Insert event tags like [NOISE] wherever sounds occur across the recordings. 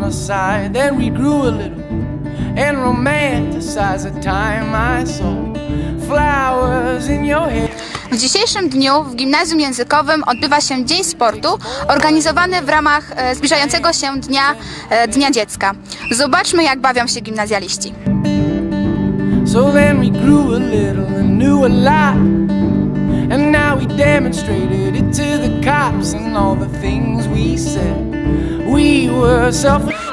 on our side. Then we grew a little and romanticized the time I saw flowers in your hair. W dzisiejszym dniu w Gimnazjum Językowym odbywa się Dzień Sportu, organizowany w ramach e, zbliżającego się Dnia, e, Dnia Dziecka. Zobaczmy, jak bawią się gimnazjaliści. So then we grew a little and knew a lot. And now we demonstrated it to the cops and all the things we said.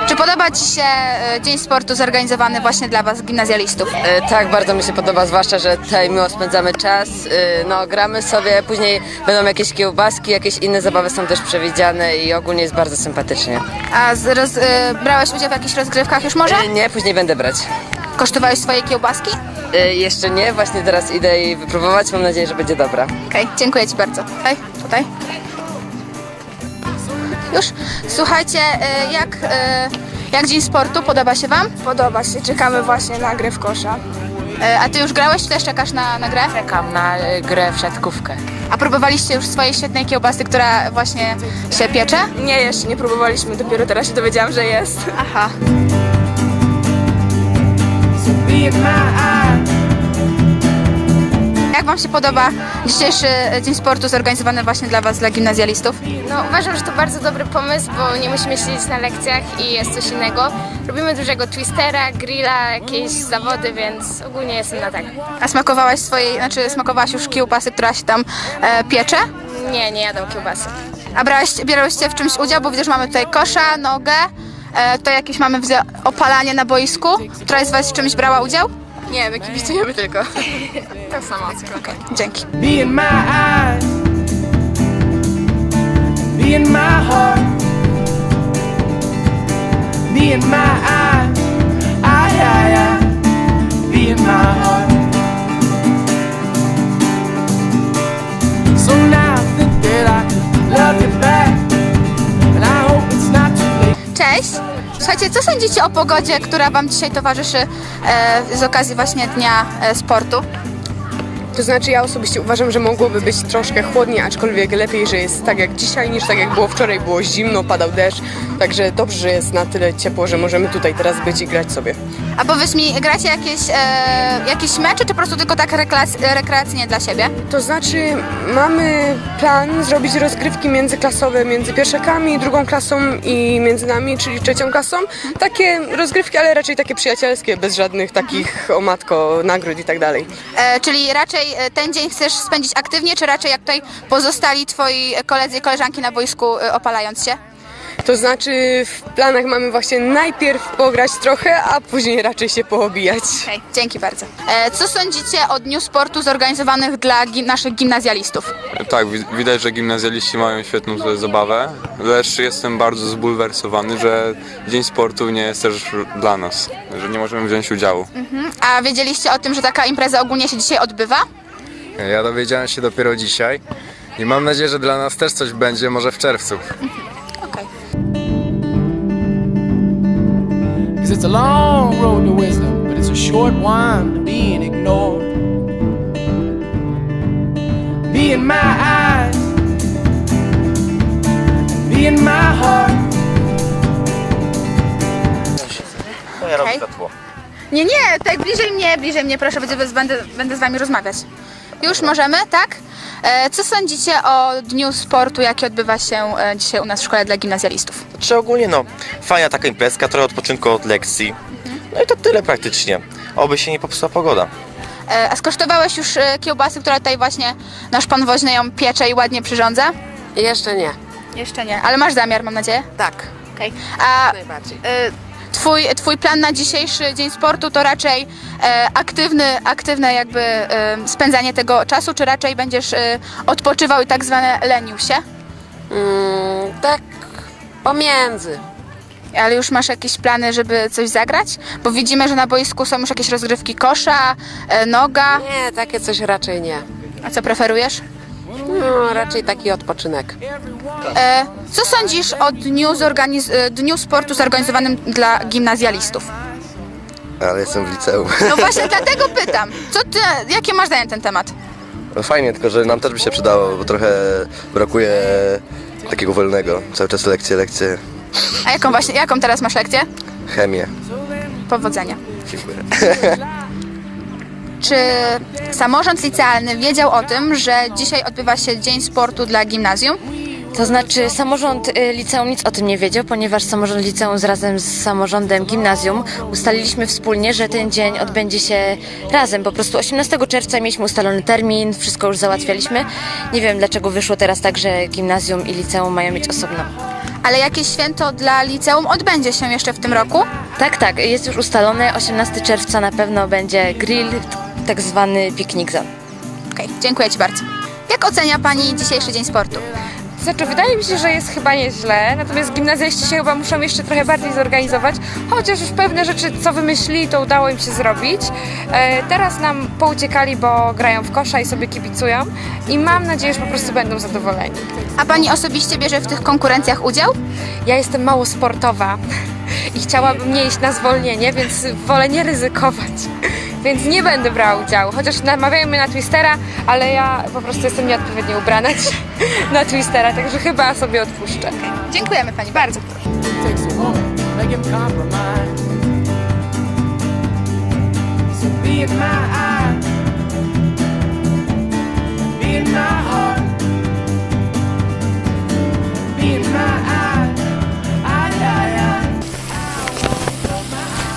Czy podoba Ci się e, Dzień Sportu zorganizowany właśnie dla Was, gimnazjalistów? E, Tak, bardzo mi się podoba, zwłaszcza, że tutaj miło spędzamy czas. E, No, gramy sobie, później będą jakieś kiełbaski, jakieś inne zabawy są też przewidziane i ogólnie jest bardzo sympatycznie. A z, roz, e, brałeś udział w jakichś rozgrywkach już może? E, Nie, później będę brać. Kosztowałeś swoje kiełbaski? E, Jeszcze nie, właśnie teraz idę jej wypróbować, mam nadzieję, że będzie dobra. Okej, dziękuję Ci bardzo. Tutaj, tutaj. Już? Słuchajcie, e, jak, e, jak Dzień Sportu? Podoba się Wam? Podoba się, czekamy właśnie na grę w kosza. E, A Ty już grałeś, czy też czekasz na, na grę? Czekam na y, grę w siatkówkę. A próbowaliście już swojej świetnej kiełbasy, która właśnie się piecze? Nie, jeszcze nie próbowaliśmy, dopiero teraz się dowiedziałam, że jest. Aha. be in my eyes. Jak Wam się podoba dzisiejszy e, Dzień Sportu zorganizowany właśnie dla Was, dla gimnazjalistów? No, uważam, że to bardzo dobry pomysł, bo nie musimy siedzieć na lekcjach i jest coś innego. Robimy dużego twistera, grilla, jakieś zawody, więc ogólnie jestem na tak. A smakowałaś swojej, znaczy smakowałaś już kiełbasy, która się tam e, piecze? Nie, nie jadą kiełbasy. A brałeś, bierałyście w czymś udział, bo widzę, że mamy tutaj kosza, nogę, e, tutaj jakieś mamy widzę, opalanie na boisku. Któraś z Was w czymś brała udział? Nie, my kibicujemy tylko. [LAUGHS] To samo. Dzięki. Be in my eyes. Be in my heart. Be in my eyes. I, I, I. Be in my heart. So now I think that I could love you back. And I hope it's not too late. Cześć! Słuchajcie, co sądzicie o pogodzie, która Wam dzisiaj towarzyszy e, z okazji właśnie Dnia e, Sportu? To znaczy ja osobiście uważam, że mogłoby być troszkę chłodniej, aczkolwiek lepiej, że jest tak jak dzisiaj niż tak jak było wczoraj, było zimno, padał deszcz, także dobrze, że jest na tyle ciepło, że możemy tutaj teraz być i grać sobie. A powiedz mi, gracie jakieś, e, jakieś mecze, czy po prostu tylko tak rekreac- rekreacyjnie dla siebie? To znaczy mamy plan zrobić rozgrywki międzyklasowe między pierwszakami, drugą klasą i między nami, czyli trzecią klasą. Takie rozgrywki, ale raczej takie przyjacielskie, bez żadnych takich o matko, nagród i tak dalej. E, czyli raczej e, ten dzień chcesz spędzić aktywnie, czy raczej jak tutaj pozostali Twoi koledzy i koleżanki na boisku e, opalając się? To znaczy w planach mamy właśnie najpierw pograć trochę, a później raczej się poobijać. Okej, dzięki bardzo. E, co sądzicie o Dniu Sportu zorganizowanych dla gi- naszych gimnazjalistów? Tak, wi- widać, że gimnazjaliści mają świetną tutaj zabawę, lecz jestem bardzo zbulwersowany, że Dzień Sportu nie jest też dla nas, że nie możemy wziąć udziału. A wiedzieliście o tym, że taka impreza ogólnie się dzisiaj odbywa? Ja dowiedziałem się dopiero dzisiaj i mam nadzieję, że dla nas też coś będzie, może w czerwcu. Cause it's a long road to wisdom, but it's a short one to being ignored. Be in my eyes, be in my heart. Okej. Nie, nie, tak bliżej mnie, bliżej mnie, proszę, będę, będę, będę z Wami rozmawiać. Już możemy, tak? E, co sądzicie o Dniu Sportu, jaki odbywa się e, dzisiaj u nas w szkole dla gimnazjalistów? Czy ogólnie no, fajna taka imprezka, trochę odpoczynku od lekcji. No i to tyle praktycznie. Oby się nie popsuła pogoda. E, a skosztowałeś już kiełbasy, która tutaj właśnie nasz pan woźny ją piecze i ładnie przyrządza? Jeszcze nie. Jeszcze nie, ale masz zamiar, mam nadzieję? Tak, Okej. A najbardziej. e, twój, twój plan na dzisiejszy Dzień Sportu to raczej e, aktywny, aktywne jakby e, spędzanie tego czasu, czy raczej będziesz e, odpoczywał i tak zwane lenił się? Mm, tak pomiędzy. Ale już masz jakieś plany, żeby coś zagrać? Bo widzimy, że na boisku są już jakieś rozgrywki kosza, e, noga. Nie, takie coś raczej nie. A co preferujesz? No, raczej taki odpoczynek. E, co sądzisz o dniu, zorganiz- e, dniu sportu zorganizowanym dla gimnazjalistów? Ale jestem w liceum. No właśnie [LAUGHS] dlatego pytam. Co ty, jakie masz zdanie na ten temat? No fajnie, tylko że nam też by się przydało, bo trochę brakuje takiego wolnego. Cały czas lekcje, lekcje. A jaką właśnie, jaką teraz masz lekcję? Chemię. Powodzenia. Dziękuję. [LAUGHS] Czy samorząd licealny wiedział o tym, że dzisiaj odbywa się Dzień Sportu dla gimnazjum? To znaczy samorząd y, liceum nic o tym nie wiedział, ponieważ samorząd liceum z razem z samorządem gimnazjum ustaliliśmy wspólnie, że ten dzień odbędzie się razem. Po prostu 18 czerwca mieliśmy ustalony termin, wszystko już załatwialiśmy. Nie wiem dlaczego wyszło teraz tak, że gimnazjum i liceum mają mieć osobno. Ale jakieś święto dla liceum odbędzie się jeszcze w tym roku? Tak, tak, jest już ustalone. 18 czerwca na pewno będzie grill, tak zwany piknik zone. Okej, dziękuję Ci bardzo. Jak ocenia Pani dzisiejszy Dzień Sportu? Znaczy, wydaje mi się, że jest chyba nieźle, natomiast gimnazjaliści się chyba muszą jeszcze trochę bardziej zorganizować, chociaż już pewne rzeczy, co wymyślili, to udało im się zrobić. E, teraz nam pouciekali, bo grają w kosza i sobie kibicują i mam nadzieję, że po prostu będą zadowoleni. A Pani osobiście bierze w tych konkurencjach udział? Ja jestem mało sportowa i chciałabym nie iść na zwolnienie, więc wolę nie ryzykować. Więc nie będę brała udziału, chociaż namawiają mnie na Twistera, ale ja po prostu jestem nieodpowiednio ubrana [LAUGHS] na Twistera, także chyba sobie odpuszczę. Dziękujemy Pani bardzo.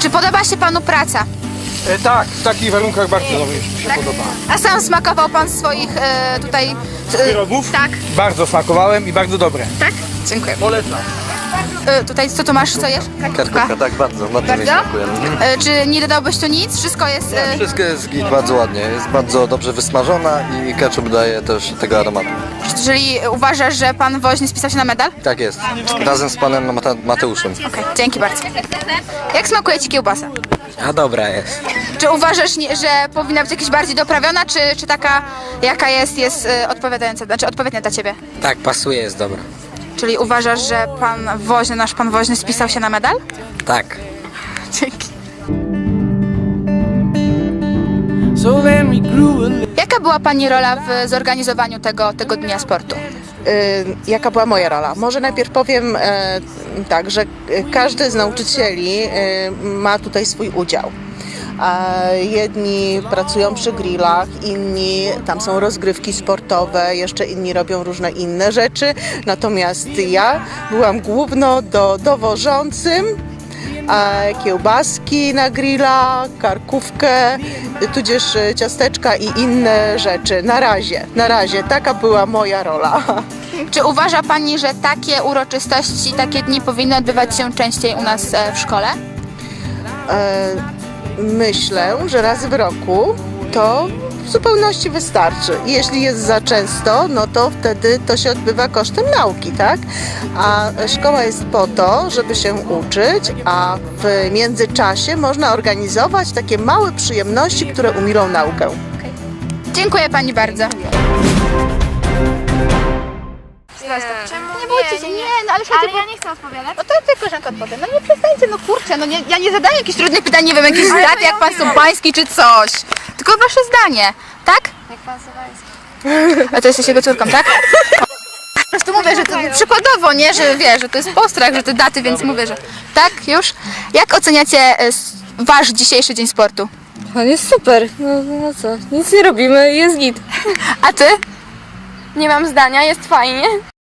Czy podoba się Panu praca? E, tak, w takich warunkach bardzo mi się podoba. A sam smakował Pan swoich e, tutaj... E, Wyrobów? tak, Bardzo smakowałem i bardzo dobre. tak? Dziękuję. Polecam. E, tutaj co tu masz, co jesz? Karkówka, tak, bardzo, bardzo, mi Bardzo? smakuje. Mhm. E, czy nie dodałbyś tu nic? Wszystko jest... E, Wszystko jest git, bardzo ładnie, jest bardzo dobrze wysmażona i ketchup daje też tego aromatu. czyli uważasz, że Pan Woźny spisał się na medal? Tak jest, razem z panem Mate Mateuszem. Okej, dzięki bardzo. Jak smakuje Ci kiełbasa? A dobra jest. Czy uważasz, nie- że powinna być jakaś bardziej doprawiona, czy, czy taka, jaka jest, jest e, odpowiadająca, znaczy odpowiednia dla Ciebie? Tak, pasuje, jest dobra. Czyli uważasz, że Pan Woźny, nasz Pan Woźny spisał się na medal? Tak. Dzięki. So then we grew a little. Jaka była Pani rola w zorganizowaniu tego, tego dnia sportu? Y, jaka była moja rola. Może najpierw powiem e, tak, że y, każdy z nauczycieli y, ma tutaj swój udział. Jedni pracują przy grillach, inni tam są rozgrywki sportowe, jeszcze inni robią różne inne rzeczy. Natomiast ja byłam główno do, dowożącym kiełbaski na grilla, karkówkę, tudzież ciasteczka i inne rzeczy. Na razie, na razie taka była moja rola. [LAUGHS] Czy uważa Pani, że takie uroczystości, takie dni powinny odbywać się częściej u nas e, w szkole? E, myślę, że raz w roku to w zupełności wystarczy. Jeśli jest za często, no to wtedy to się odbywa kosztem nauki, tak? A szkoła jest po to, żeby się uczyć, a w międzyczasie można organizować takie małe przyjemności, które umilą naukę. Dziękuję Pani bardzo. Czemu Nie bójcie się, nie, no ale Ale ja nie chcę odpowiadać. No to ty koleżanka odpowie. No nie przestańcie, no kurczę, no nie, ja nie zadaję jakichś trudnych pytań, nie wiem, jakieś daty, jak państwo pański czy coś. Tylko wasze zdanie, tak? Jak pan Sowański. A to jesteś jego córką, tak? Po prostu mówię, że to przykładowo, nie, że wiesz, że to jest postrach, że te daty, więc mówię, że tak, już. Jak oceniacie e, s- wasz dzisiejszy dzień sportu? On jest super, no, no co, nic nie robimy, jest git. A ty? Nie mam zdania, jest fajnie.